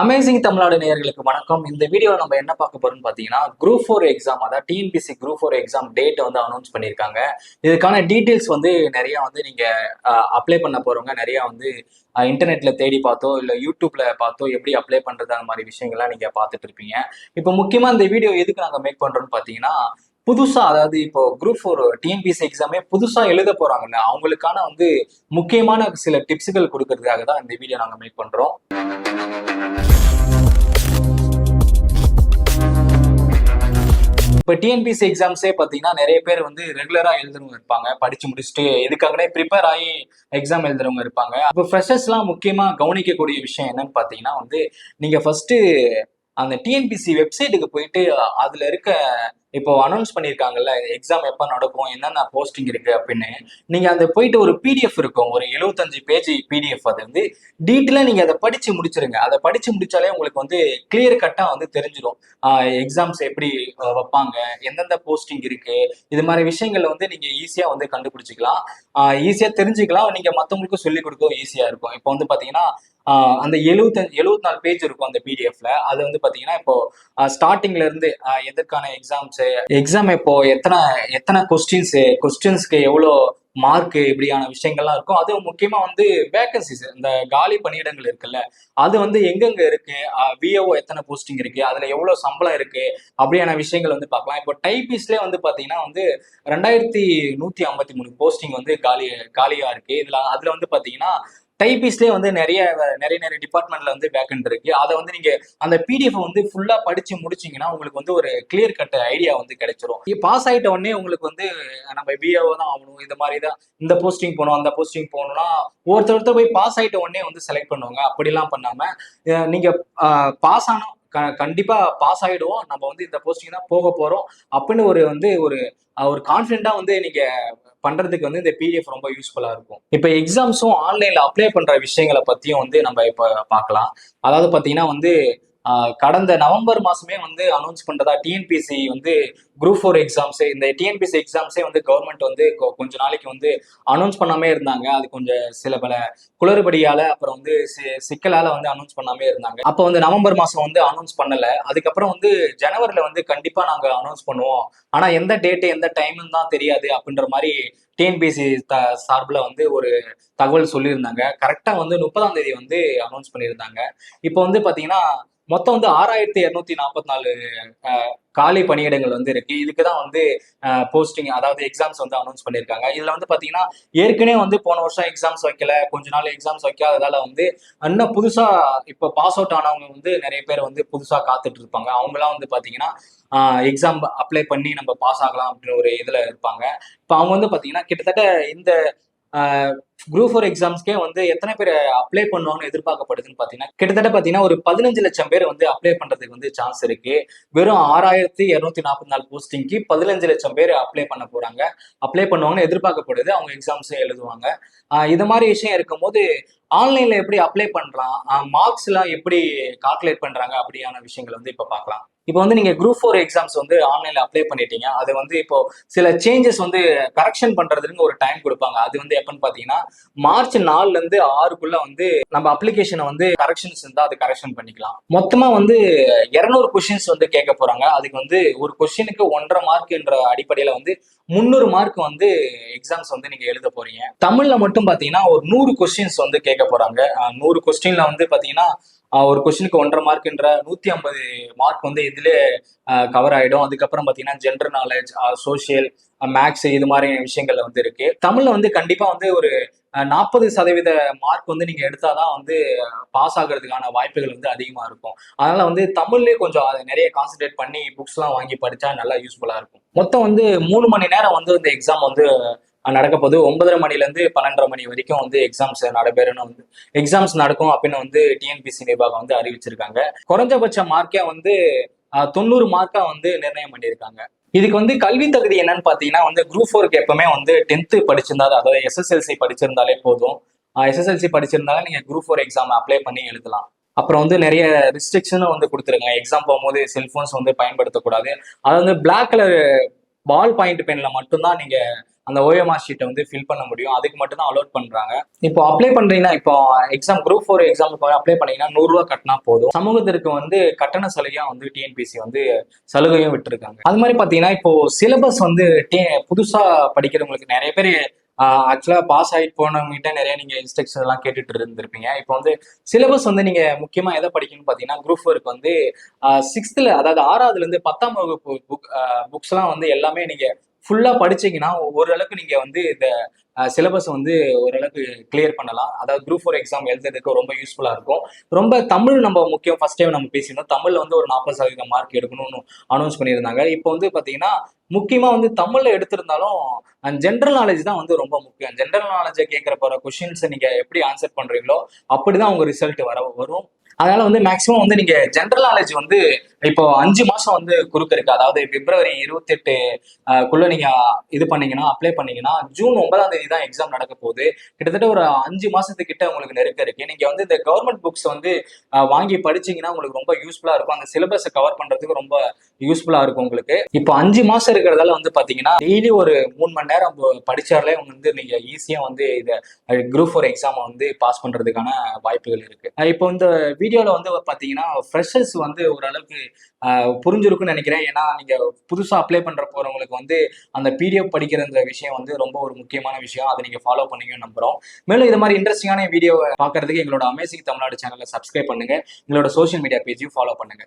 Amazing Tamil Nadu நேயர்களுக்கு வணக்கம். இந்த வீடியோவில் நம்ம என்ன பார்க்க போறோம்னு பார்த்தீங்கன்னா குரூப் ஃபோர் எக்ஸாம் அதாவது TNPSC group four exam date வந்து அனௌன்ஸ் பண்ணியிருக்காங்க. இதுக்கான டீட்டெயில்ஸ் வந்து நிறைய வந்து நீங்க அப்ளை பண்ண போறவங்க நிறைய வந்து இன்டர்நெட்ல தேடி பார்த்தோ இல்லை யூடியூப்ல பார்த்தோ எப்படி அப்ளை பண்றது அந்த மாதிரி விஷயங்கள்லாம் நீங்க பார்த்துட்டு இருப்பீங்க. இப்போ முக்கியமா இந்த வீடியோ எதுக்கு நாங்கள் மேக் பண்றோம்னு பார்த்தீங்கன்னா புதுசா அதாவது இப்போ குரூப் ஃபோர் டிஎன்பிசி எக்ஸாமே புதுசா எழுத போறாங்கல்ல அவங்களுக்கான வந்து முக்கியமான சில டிப்ஸுகள் கொடுக்கறதுக்காக தான் இந்த வீடியோ நாங்கள் மேக் பண்றோம். இப்போ டிஎன்பிசி எக்ஸாம்ஸே பார்த்தீங்கன்னா நிறைய பேர் வந்து ரெகுலராக எழுதுறவங்க இருப்பாங்க. படிச்சு முடிச்சுட்டு இதுக்காகவே ப்ரிப்பேர் ஆகி எக்ஸாம் எழுதுறவங்க இருப்பாங்க. அப்போ ஃப்ரெஷர்ஸ்லாம் முக்கியமாக கவனிக்கக்கூடிய விஷயம் என்னன்னு பார்த்தீங்கன்னா வந்து நீங்கள் ஃபஸ்ட்டு அந்த டிஎன்பிசி வெப்சைட்டுக்கு போயிட்டு அதில் இருக்க இப்போ அனௌன்ஸ் பண்ணியிருக்காங்கல்ல எக்ஸாம் எப்போ நடக்கும் என்னென்ன போஸ்டிங் இருக்கு அப்படின்னு நீங்க அந்த போயிட்டு ஒரு பிடிஎஃப் இருக்கும் ஒரு எழுபத்தஞ்சு பேஜ் பிடிஎஃப் அது வந்து டீட்டெயிலாக நீங்க அதை படிச்சு முடிச்சிருங்க. அதை படிச்சு முடிச்சாலே உங்களுக்கு வந்து கிளியர் கட்டா வந்து தெரிஞ்சிடும் எக்ஸாம்ஸ் எப்படி வைப்பாங்க எந்தெந்த போஸ்டிங் இருக்கு இது மாதிரி விஷயங்களை வந்து நீங்க ஈஸியா வந்து கண்டுபிடிச்சிக்கலாம். ஈஸியா தெரிஞ்சுக்கலாம். நீங்க மற்றவங்களுக்கும் சொல்லிக் கொடுக்கவும் ஈஸியா இருக்கும். இப்போ வந்து பாத்தீங்கன்னா அந்த எழுபத்தஞ்சு எழுபத்தி நாலு பேஜ் இருக்கும் அந்த பிடிஎஃப்ல அது வந்து பாத்தீங்கன்னா இப்போ ஸ்டார்டிங்ல இருந்து எதற்கான எக்ஸாம்ஸ் எக்ஸாம் இப்போ எத்தனை எத்தனை கொஸ்டின்ஸ் கொஸ்டின்ஸ்க்கு எவ்வளோ மார்க் இப்படியான விஷயங்கள்லாம் இருக்கும் அதுவும் முக்கியமா வந்து வேகன்சிஸ் இந்த காலி பணியிடங்கள் இருக்குல்ல அது வந்து எங்கெங்க இருக்கு விஏஓ எத்தனை போஸ்டிங் இருக்கு அதுல எவ்வளவு சம்பளம் இருக்கு அப்படியான விஷயங்கள் வந்து பார்க்கலாம். இப்போ டைபிஸ்ட்லேயே வந்து பாத்தீங்கன்னா வந்து ரெண்டாயிரத்தி நூத்தி ஐம்பத்தி மூணு போஸ்டிங் வந்து காலி காலியா இருக்கு. இதுல அதுல வந்து பாத்தீங்கன்னா டைபிஸ்லேயே வந்து நிறைய நிறைய நிறைய டிபார்ட்மெண்ட்ல வந்து பேக்கண்ட் இருக்கு. அதை வந்து நீங்க அந்த பிடிஎஃப் வந்து ஃபுல்லா படிச்சு முடிச்சீங்கன்னா உங்களுக்கு வந்து ஒரு கிளியர் கட் ஐடியா வந்து கிடைச்சிரும். பாஸ் ஆயிட்ட உடனே உங்களுக்கு வந்து நம்ம பிஏஓ தான் ஆகணும். இந்த மாதிரி தான் இந்த போஸ்டிங் போகணும் அந்த போஸ்டிங் போகணும்னா ஒருத்தர் ஒருத்தர் போய் பாஸ் ஆயிட்ட உடனே வந்து செலக்ட் பண்ணுவாங்க. அப்படிலாம் பண்ணாம நீங்க பாஸ் ஆனோம் க- கண்டிப்பா பாஸ் ஆயிடுவோம். நம்ம வந்து இந்த போஸ்டிங் தான் போக போறோம். அப்படின்னு ஒரு வந்து ஒரு ஒரு கான்ஃபிடென்ட்டா வந்து நீங்க பண்றதுக்கு வந்து இந்த பிடிஎஃப் ரொம்ப யூஸ்ஃபுல்லா இருக்கும். இப்போ எக்ஸாம்ஸும் ஆன்லைன்ல அப்ளை பண்ற விஷயங்களை பத்தியும் வந்து நம்ம இப்போ பார்க்கலாம். அதாவது பாத்தீங்கன்னா வந்து கடந்த நவம்பர் மாசமே வந்து அனௌன்ஸ் பண்றதா டிஎன்பிசி வந்து குரூப் ஃபோர் எக்ஸாம்ஸ் இந்த டிஎன்பிசி எக்ஸாம்ஸே வந்து கவர்மெண்ட் வந்து கொஞ்ச நாளைக்கு வந்து அனௌன்ஸ் பண்ணாமே இருந்தாங்க. அது கொஞ்சம் சில பல குளறுபடியால அப்புறம் வந்து சி- சிக்கலால வந்து அனௌன்ஸ் பண்ணாமே இருந்தாங்க. அப்போ வந்து நவம்பர் மாசம் வந்து அனௌன்ஸ் பண்ணல. அதுக்கப்புறம் வந்து ஜனவரில வந்து கண்டிப்பா நாங்க அனௌன்ஸ் பண்ணுவோம். ஆனா எந்த டேட்டு எந்த டைம்னு தான் தெரியாது அப்படின்ற மாதிரி டிஎன்பிசி த சார்பில் வந்து ஒரு தகவல் சொல்லியிருந்தாங்க. கரெக்டாக வந்து முப்பதாம் தேதி வந்து அனௌன்ஸ் பண்ணியிருந்தாங்க. இப்போ வந்து பார்த்தீங்கன்னா மொத்தம் வந்து ஆறாயிரத்தி இருநூத்தி நாற்பத்தி நாலு காலி பணியிடங்கள் வந்து இருக்கு. இதுக்கு தான் வந்து போஸ்டிங் அதாவது எக்ஸாம்ஸ் வந்து அனௌன்ஸ் பண்ணியிருக்காங்க. இதுல வந்து பாத்தீங்கன்னா ஏற்கனவே வந்து போன வருஷம் எக்ஸாம்ஸ் வைக்கல கொஞ்ச நாள் எக்ஸாம்ஸ் வைக்காததால வந்து இன்னும் புதுசா இப்போ பாஸ் அவுட் ஆனவங்க வந்து நிறைய பேர் வந்து புதுசா காத்துட்டு இருப்பாங்க. அவங்கலாம் வந்து பாத்தீங்கன்னா எக்ஸாம் அப்ளை பண்ணி நம்ம பாஸ் ஆகலாம் அப்படின்னு ஒரு இதுல இருப்பாங்க. இப்போ அவங்க வந்து பாத்தீங்கன்னா கிட்டத்தட்ட இந்த குரூப் ஃபோர் எக்ஸாம்ஸ்க்கே வந்து எத்தனை பேர் அப்ளை பண்ணுவாங்கன்னு எதிர்பார்க்கப்படுதுன்னு பார்த்தீங்கன்னா கிட்டத்தட்ட பார்த்தீங்கன்னா ஒரு பதினஞ்சு லட்சம் பேர் வந்து அப்ளை பண்ணுறதுக்கு வந்து சான்ஸ் இருக்கு. வெறும் ஆறாயிரத்தி இரநூத்தி நாற்பத்தி நாலு போஸ்டிங்க்கு பதினஞ்சு லட்சம் பேர் அப்ளை பண்ண போறாங்க. அப்ளை பண்ணுவாங்கன்னு எதிர்பார்க்கப்படுது. அவங்க எக்ஸாம்ஸும் எழுதுவாங்க. இது மாதிரி விஷயம் இருக்கும்போது ஆன்லைன்ல எப்படி அப்ளை பண்றான்? மார்க்ஸ் எல்லாம் எப்படி கால்குலேட் பண்றாங்க? அப்படியான விஷயங்கள் வந்து இப்போ பார்க்கலாம். இப்போ வந்து நீங்க குரூப் ஃபோர் எக்ஸாம்ஸ் வந்து ஆன்லைன்ல அப்ளை பண்ணிட்டீங்க. அது வந்து இப்போ சில சேஞ்சஸ் வந்து கரெக்ஷன் பண்றதுக்கு ஒரு டைம் கொடுப்பாங்க. அது வந்து எப்பன்னு பாத்தீங்கன்னா மார்ச் நாலுல இருந்து ஆறுக்குள்ள வந்து நம்ம அப்ளிகேஷனை வந்து கரெக்ஷன்ஸ் இருந்தா அது கரெக்ஷன் பண்ணிக்கலாம். மொத்தமா வந்து இருநூறு கொஸ்டின்ஸ் வந்து கேட்க போறாங்க. அதுக்கு வந்து ஒரு கொஸ்டினுக்கு ஒன்றரை மார்க் என்ற அடிப்படையில வந்து முந்நூறு மார்க் வந்து எக்ஸாம்ஸ் வந்து நீங்க எழுத போறீங்க. தமிழ்ல மட்டும் பாத்தீங்கன்னா ஒரு நூறு கொஸ்டின்ஸ் வந்து கேட்க போறாங்க. நூறு கொஸ்டின்ல வந்து பாத்தீங்கன்னா ஒரு கொஸ்டினுக்கு ஒன்றரை மார்க்ன்ற நூத்தி ஐம்பது மார்க் வந்து இதுல கவர் ஆயிடும். அதுக்கப்புறம் பாத்தீங்கன்னா ஜென்ரல் நாலேஜ் சோஷியல் மேக்ஸ் இது மாதிரி விஷயங்கள்ல வந்து இருக்கு. தமிழ்ல வந்து கண்டிப்பா வந்து ஒரு நாற்பது சதவீத மார்க் வந்து நீங்க எடுத்தாதான் வந்து பாஸ் ஆகுறதுக்கான வாய்ப்புகள் வந்து அதிகமா இருக்கும். அதனால வந்து தமிழ்லயே கொஞ்சம் அதை நிறைய கான்சென்ட்ரேட் பண்ணி புக்ஸ் எல்லாம் வாங்கி படிச்சா நல்லா யூஸ்ஃபுல்லா இருக்கும். மொத்தம் வந்து மூணு மணி நேரம் வந்து இந்த எக்ஸாம் வந்து நடக்க போகுது ஒன்பதரை மணிலேருந்து பன்னெண்டரை மணி வரைக்கும் வந்து எக்ஸாம்ஸ் நடைபெறணும் வந்து. எக்ஸாம்ஸ் நடக்கும் அப்படின்னு வந்து டிஎன்பிசி நிர்வாகம் வந்து அறிவிச்சிருக்காங்க. குறைஞ்சபட்ச மார்க்கே வந்து தொண்ணூறு மார்க்கா வந்து நிர்ணயம் பண்ணியிருக்காங்க. இதுக்கு வந்து கல்வி தகுதி என்னன்னு பாத்தீங்கன்னா வந்து குரூப் ஃபோருக்கு எப்பவுமே வந்து டென்த்து படிச்சிருந்தா அதாவது எஸ்எஸ்எல்சி படிச்சிருந்தாலே போதும். எஸ்எஸ்எல்சி படிச்சிருந்தாலும் நீங்க குரூப் ஃபோர் எக்ஸாம் அப்ளை பண்ணி எழுதலாம். அப்புறம் வந்து நிறைய ரெஸ்ட்ரிக்ஷனும் வந்து கொடுத்துருங்க. எக்ஸாம் போகும்போது செல்போன்ஸ் வந்து பயன்படுத்தக்கூடாது. அதை வந்து பிளாக் கலர் பால் பாயிண்ட் பென்ல மட்டும்தான் நீங்கள் அந்த ஓஎம்ஆர் ஷீட்டை வந்து ஃபில் பண்ண முடியும். அதுக்கு மட்டும் தான் அலோட் பண்றாங்க. இப்போ அப்ளை பண்றீங்கன்னா இப்போ எக்ஸாம் குரூப் ஃபோர் எக்ஸாமுக்கு அப்ளை பண்ணீங்கன்னா நூறுரூவா கட்டினா போதும். சமூகத்திற்கு வந்து கட்டண சலுகையா வந்து டிஎன்பிசி வந்து சலுகையும் விட்டுருக்காங்க. அது மாதிரி பாத்தீங்கன்னா இப்போ சிலபஸ் வந்து டி- புதுசா படிக்கிறவங்களுக்கு நிறைய பேர் ஆக்சுவலா பாஸ் ஆகிட்டு போனவங்ககிட்ட நிறைய நீங்க இன்ஸ்ட்ரக்ஷன் எல்லாம் கேட்டுட்டு இருந்திருப்பீங்க. இப்போ வந்து சிலபஸ் வந்து நீங்க முக்கியமா எதை படிக்கணும்னு பாத்தீங்கன்னா குரூப் ஒர்க் வந்து சிக்ஸ்த்ல அதாவது ஆறாவதுல இருந்து பத்தாம் வகுப்பு புக் புக்ஸ் எல்லாம் வந்து எல்லாமே நீங்க ஃபுல்லாக படிச்சீங்கன்னா ஓரளவுக்கு நீங்கள் வந்து இந்த சிலபஸ் வந்து ஓரளவுக்கு கிளியர் பண்ணலாம். அதாவது குரூப் ஃபோர் எக்ஸாம் எழுதுறதுக்கு ரொம்ப யூஸ்ஃபுல்லாக இருக்கும். ரொம்ப தமிழ் நம்ம முக்கியம். ஃபர்ஸ்ட் டைம் நம்ம பேசியிருந்தோம். தமிழில் வந்து ஒரு நாற்பது சதவீதம் மார்க் எடுக்கணும்னு அனௌன்ஸ் பண்ணியிருந்தாங்க. இப்போ வந்து பார்த்தீங்கன்னா முக்கியமாக வந்து தமிழில் எடுத்திருந்தாலும் ஜென்ரல் நாலேஜ் தான் வந்து ரொம்ப முக்கியம். ஜென்ரல் நாலேஜை கேட்குற போகிற கொஷின்ஸை நீங்கள் எப்படி ஆன்சர் பண்ணுறீங்களோ அப்படி தான் உங்கள் ரிசல்ட் வர வரும். அதனால வந்து மேக்ஸிமம் வந்து நீங்கள் ஜென்ரல் நாலேஜ் வந்து இப்போ அஞ்சு மாசம் வந்து குறுக்க இருக்கு. அதாவது பிப்ரவரி இருபத்தெட்டு குள்ள நீங்க இது பண்ணீங்கன்னா அப்ளை பண்ணீங்கன்னா ஜூன் ஒன்பதாம் தேதி தான் எக்ஸாம் நடக்க போகுது. கிட்டத்தட்ட ஒரு அஞ்சு மாசத்துக்கிட்ட உங்களுக்கு நெருக்க இருக்கு. நீங்க வந்து இந்த கவர்மெண்ட் புக்ஸ் வந்து வாங்கி படிச்சீங்கன்னா உங்களுக்கு ரொம்ப யூஸ்ஃபுல்லா இருக்கும். அந்த சிலபஸை கவர் பண்றதுக்கு ரொம்ப யூஸ்ஃபுல்லா இருக்கும் உங்களுக்கு. இப்போ அஞ்சு மாசம் இருக்கிறதால வந்து பாத்தீங்கன்னா டெய்லி ஒரு மூணு மணி நேரம் படிச்சாலே வந்து நீங்க ஈஸியா வந்து இதை குரூப் ஃபோர் எக்ஸாமை வந்து பாஸ் பண்றதுக்கான வாய்ப்புகள் இருக்கு. இப்போ இந்த வீடியோல வந்து பாத்தீங்கன்னா ஃப்ரெஷர்ஸ் வந்து ஓரளவுக்கு புரிஞ்சிருக்குன்னு புரிஞ்சிருக்கும்னு நினைக்கிறேன். ஏன்னா நீங்க புதுசா அப்ளை பண்ற போறவங்களுக்கு வந்து அந்த பிடிஎஃப் படிக்கிறன்ற விஷயம் வந்து ரொம்ப ஒரு முக்கியமான விஷயம். அதை நீங்க ஃபாலோ பண்ணீங்கன்னு நம்புறோம். மேலும் இது மாதிரி இன்ட்ரெஸ்டிங்கான வீடியோவை பாக்குறதுக்கு எங்களோட அமேசிங் தமிழ்நாடு சேனலை சப்ஸ்கிரைப் பண்ணுங்க. எங்களோட சோஷியல் மீடியா பேஜையும் ஃபாலோ பண்ணுங்க.